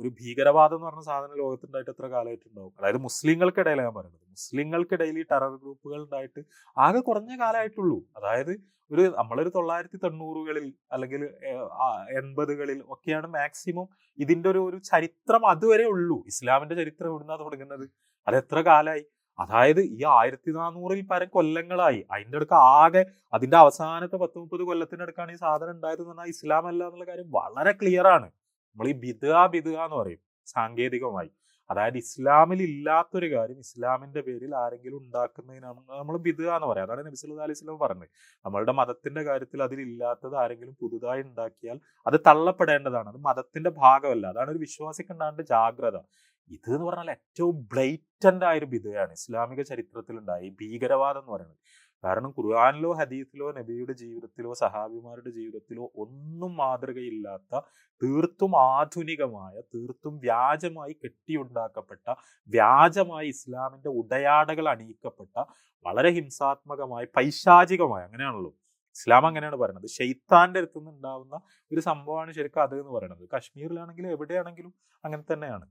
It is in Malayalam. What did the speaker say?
ഒരു ഭീകരവാദം എന്ന് പറഞ്ഞ സാധനം ലോകത്തുണ്ടായിട്ട് എത്ര കാലമായിട്ടുണ്ടാവും? അതായത് മുസ്ലിങ്ങൾക്കിടയിൽ ഞാൻ പറയുന്നത്. മുസ്ലിങ്ങൾക്കിടയിൽ ഈ ടെറർ ഗ്രൂപ്പുകൾ ഉണ്ടായിട്ട് ആകെ കുറഞ്ഞ കാലമായിട്ടുള്ളൂ. അതായത് ഒരു നമ്മളൊരു തൊള്ളായിരത്തി തൊണ്ണൂറുകളിൽ അല്ലെങ്കിൽ എൺപതുകളിൽ ഒക്കെയാണ് മാക്സിമം ഇതിന്റെ ഒരു ഒരു ചരിത്രം അതുവരെ ഉള്ളൂ. ഇസ്ലാമിന്റെ ചരിത്രം ഇവിടുന്ന തുടങ്ങുന്നത്? അത് എത്ര കാലമായി? അതായത് ഈ ആയിരത്തി നാനൂറിൽ പരം കൊല്ലങ്ങളായി. അതിന്റെ അടുക്ക് ആകെ അതിന്റെ അവസാനത്തെ പത്ത് മുപ്പത് കൊല്ലത്തിനടുക്കാണ് ഈ സാധനം ഉണ്ടായത് എന്ന് പറഞ്ഞാൽ ഇസ്ലാം അല്ല എന്നുള്ള കാര്യം വളരെ ക്ലിയർ ആണ്. നമ്മൾ ഈ ബിതുക ബിതുക എന്ന് പറയും സാങ്കേതികമായി. അതായത് ഇസ്ലാമിൽ ഇല്ലാത്തൊരു കാര്യം ഇസ്ലാമിന്റെ പേരിൽ ആരെങ്കിലും ഉണ്ടാക്കുന്നതിനാണ് നമ്മൾ ബിദുക എന്ന് പറയാം. അതാണ് നബി സല്ലല്ലാഹു അലൈഹി സ്വലം പറഞ്ഞത്. നമ്മളുടെ മതത്തിന്റെ കാര്യത്തിൽ അതിലില്ലാത്തത് ആരെങ്കിലും പുതുതായി ഉണ്ടാക്കിയാൽ അത് തള്ളപ്പെടേണ്ടതാണ്. അത് മതത്തിന്റെ ഭാഗമല്ല. അതാണ് ഒരു വിശ്വാസിക്കുണ്ടാകേണ്ട ജാഗ്രത. ഇത് എന്ന് പറഞ്ഞാൽ ഏറ്റവും ബ്ലൈറ്റന്റ് ആയൊരു വിധയാണ് ഇസ്ലാമിക ചരിത്രത്തിൽ ഉണ്ടായി ഭീകരവാദം എന്ന് പറയുന്നത്. കാരണം ഖുർആാനിലോ ഹദീസിലോ നബിയുടെ ജീവിതത്തിലോ സഹാബിമാരുടെ ജീവിതത്തിലോ ഒന്നും മാതൃകയില്ലാത്ത തീർത്തും ആധുനികമായ തീർത്തും വ്യാജമായി കെട്ടിയുണ്ടാക്കപ്പെട്ട വ്യാജമായി ഇസ്ലാമിന്റെ ഉടയാടകൾ അണിയിക്കപ്പെട്ട വളരെ ഹിംസാത്മകമായി പൈശാചികമായ അങ്ങനെയാണല്ലോ. ഇസ്ലാം അങ്ങനെയാണ് പറയുന്നത്. ഷെയ്ത്താന്റെ അടുത്തുനിന്ന് ഉണ്ടാകുന്ന ഒരു സംഭവമാണ് ശരിക്കും അത് എന്ന് പറയുന്നത്. കശ്മീരിലാണെങ്കിലും എവിടെയാണെങ്കിലും അങ്ങനെ തന്നെയാണ്.